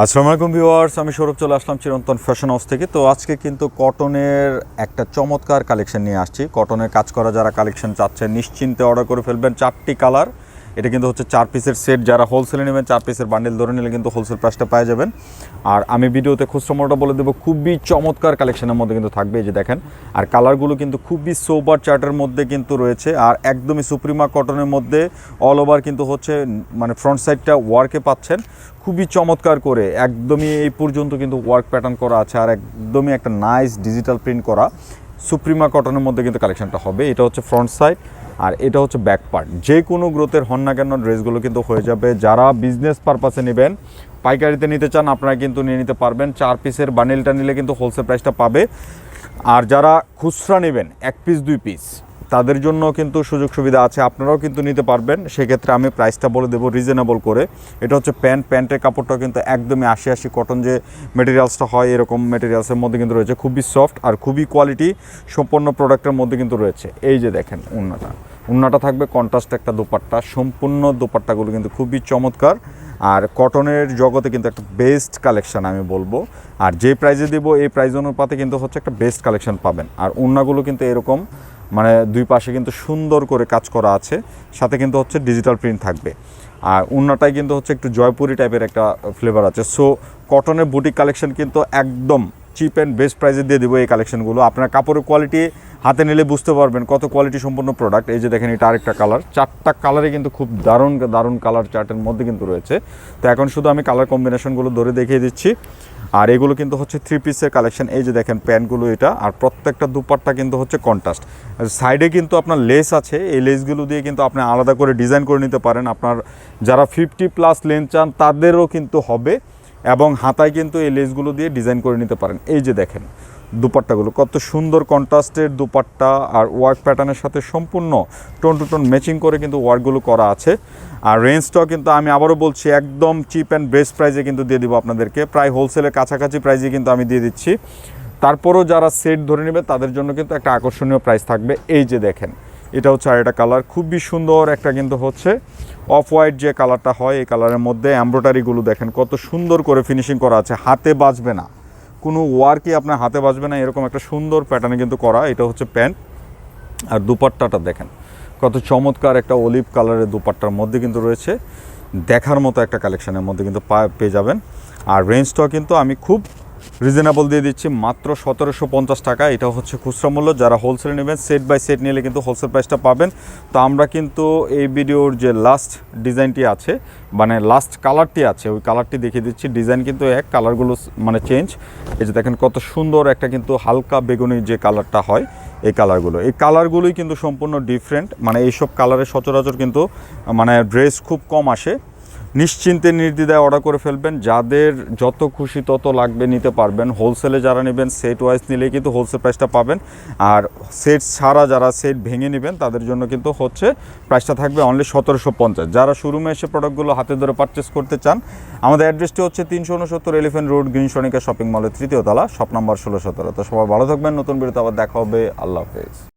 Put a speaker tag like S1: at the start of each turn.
S1: আসসালামু আলাইকুম ভিউয়ার্স, আমি সৌরভ চলে আসলাম চিরন্তন ফ্যাশন হাউস থেকে। তো আজকে কিন্তু কটনের একটা চমৎকার কালেকশন নিয়ে আসছি। কটনের কাজ করা যারা কালেকশন চাচ্ছেন, নিশ্চিন্তে অর্ডার করে ফেলবেন চারটি কালার এটা কিন্তু হচ্ছে চার পিসের সেট যারা হোলসেলে নেবেন, চার পিসের বান্ডেল ধরে নিলে কিন্তু হোলসেল প্রাইসটা পাওয়া যাবেন। আর আমি ভিডিওতে খুচরো মোটা বলে দেবো, খুবই চমৎকার কালেকশনের মধ্যে কিন্তু থাকবে এই যে দেখেন। আর কালারগুলো কিন্তু খুবই সোবার চার্টের মধ্যে কিন্তু রয়েছে, আর একদমই সুপ্রিমা কটনের মধ্যে অল ওভার কিন্তু হচ্ছে মানে ফ্রন্ট সাইডটা ওয়ার্কে পাচ্ছেন। খুবই চমৎকার করে, একদমই এই পর্যন্ত কিন্তু ওয়ার্ক প্যাটার্ন করা আছে, আর একদমই একটা নাইস ডিজিটাল প্রিন্ট করা সুপ্রিমা কটনের মধ্যে কিন্তু কালেকশনটা হবে। এটা হচ্ছে ফ্রন্ট সাইড আর এটা হচ্ছে ব্যাক পার্ট যে কোনো গ্রোথের হন না কেন ড্রেসগুলো কিন্তু হয়ে যাবে। যারা বিজনেস পারপাসে নেবেন, পাইকারিতে নিতে চান, আপনারা কিন্তু নিয়ে নিতে পারবেন। চার পিসের বানিলটা নিলে কিন্তু হোলসেল প্রাইসটা পাবে। আর যারা খুচরা নেবেন, এক পিস দুই পিস তাদের জন্য কিন্তু সুযোগ সুবিধা আছে, আপনারাও কিন্তু নিতে পারবেন। সেক্ষেত্রে আমি প্রাইসটা বলে দেবো রিজনেবল করে। এটা হচ্ছে প্যান্ট, প্যান্টের কাপড়টা কিন্তু একদমই আশি আশি কটন যে মেটেরিয়ালসটা হয়, এরকম মেটেরিয়ালসের মধ্যে কিন্তু রয়েছে। খুবই সফট আর খুবই কোয়ালিটি সম্পন্ন প্রোডাক্টের মধ্যে কিন্তু রয়েছে। এই যে দেখেন উন্নাটা। উন্নাটা থাকবে কন্ট্রাস্ট একটা দোপাট্টা। সম্পূর্ণ দোপাট্টাগুলো কিন্তু খুবই চমৎকার। আর কটনের জগতে কিন্তু একটা বেস্ট কালেকশান আমি বলব। আর যে প্রাইজে দেবো, এই প্রাইজ অনুপাতে কিন্তু হচ্ছে একটা বেস্ট কালেকশন পাবেন। আর উন্নাগুলো কিন্তু এরকম মানে দুই পাশে কিন্তু সুন্দর করে কাজ করা আছে। সাথে কিন্তু হচ্ছে ডিজিটাল প্রিন্ট থাকবে। আর উন্নাটাই কিন্তু হচ্ছে একটু জয়পুরি টাইপের একটা ফ্লেভার আছে। সো কটনের বুটিক কালেকশন কিন্তু একদম চিপ অ্যান্ড বেস্ট প্রাইসে দিয়ে দেবো এই কালেকশনগুলো আপনার কাপড়ের কোয়ালিটি হাতে নিলে বুঝতে পারবেন কত কোয়ালিটি সম্পন্ন প্রোডাক্ট এই যে দেখেন, এটা আরেকটা কালার চারটা কালারে কিন্তু খুব দারুণ দারুণ কালার চার্টের মধ্যে কিন্তু রয়েছে। তো এখন শুধু আমি কালার কম্বিনেশনগুলো ধরে দেখিয়ে দিচ্ছি। আর এগুলো কিন্তু হচ্ছে থ্রি পিসের কালেকশন এই যে দেখেন প্যান্টগুলো এটা, আর প্রত্যেকটা দুপাট্টা কিন্তু হচ্ছে কন্ট্রাস্ট সাইডে কিন্তু আপনার লেস আছে, এই লেসগুলো দিয়ে কিন্তু আপনি আলাদা করে ডিজাইন করে নিতে পারেন। আপনার যারা ফিফটি প্লাস লেন চান, তাদেরও কিন্তু হবে, এবং হাতায় কিন্তু এই লেসগুলো দিয়ে ডিজাইন করে নিতে পারেন। এই যে দেখেন দুপাট্টাগুলো। কত সুন্দর কন্ট্রাস্টের দুপাট্টা আর ওয়ার্ক প্যাটার্নের সাথে সম্পূর্ণ টোন টু টোন ম্যাচিং করে কিন্তু ওয়ার্কগুলো করা আছে। আর রেঞ্জটাও কিন্তু আমি আবারও বলছি, একদম চিপ অ্যান্ড বেস্ট প্রাইজে কিন্তু দিয়ে দিব আপনাদেরকে। প্রায় হোলসেলের কাছাকাছি প্রাইজে কিন্তু আমি দিয়ে দিচ্ছি। তারপরও যারা সেট ধরে নেবে, তাদের জন্য কিন্তু একটা আকর্ষণীয় প্রাইস থাকবে। এই যে দেখেন, এটা হচ্ছে আর একটা কালার। খুবই সুন্দর একটা কিন্তু হচ্ছে অফ হোয়াইট যে কালারটা হয়, এই কালারের মধ্যে এমব্রয়ডারিগুলো দেখেন, কত সুন্দর করে ফিনিশিং করা আছে। হাতে বাজবে না। কোনো ওয়ার্কই আপনার হাতে বাঁচবে না, এরকম একটা সুন্দর প্যাটার্নে কিন্তু করা, এটা হচ্ছে প্যান্ট। আর দুপাট্টাটা দেখেন, কত চমৎকার একটা অলিভ কালারের দুপাট্টার মধ্যে কিন্তু রয়েছে। দেখার মতো একটা কালেকশানের মধ্যে কিন্তু পেয়ে যাবেন। আর রেঞ্জটাও কিন্তু আমি খুব রিজনেবল দিয়ে দিচ্ছি মাত্র সতেরোশো পঞ্চাশ টাকা। এটা হচ্ছে খুচরা মূল্য। যারা হোলসেল নেবেন সেট বাই সেট নিলে কিন্তু হোলসেল প্রাইসটা পাবেন। তো আমরা কিন্তু এই ভিডিওর যে লাস্ট ডিজাইনটি আছে মানে লাস্ট কালারটি আছে, ওই কালারটি দেখিয়ে দিচ্ছি। ডিজাইন কিন্তু এক কালারগুলো মানে চেঞ্জ এই যে দেখেন কত সুন্দর একটা কিন্তু হালকা বেগুনি যে কালারটা হয়, এই কালারগুলো এই কালারগুলোই কিন্তু সম্পূর্ণ ডিফারেন্ট মানে এইসব কালারের সচরাচর কিন্তু মানে ড্রেস খুব কম আসে। নিশ্চিন্তে নির্দ্বিধায় অর্ডার করে ফেলবেন। যাদের যত খুশি তত লাগবে নিতে পারবেন। হোলসেলে যারা নেবেন সেট ওয়াইজ নিলেই কিন্তু হোলসেল প্রাইসটা পাবেন। আর সেট ছাড়া যারা সেট ভেঙে নেবেন, তাদের জন্য কিন্তু হচ্ছে প্রাইসটা থাকবে অনলি সতেরোশো পঞ্চাশ। যারা শোরুমে এসে প্রোডাক্টগুলো হাতে ধরে পারচেস করতে চান, আমাদের অ্যাড্রেসটি হচ্ছে তিনশো উনসত্তর এলিফেন্ট রোড গ্রিন শপিং মলের তৃতীয় তলা শপ নাম্বার ষোলো সতেরো। তো সবাই ভালো থাকবেন, নতুন বিরতি আবার দেখা হবে। আল্লাহ হাফেজ।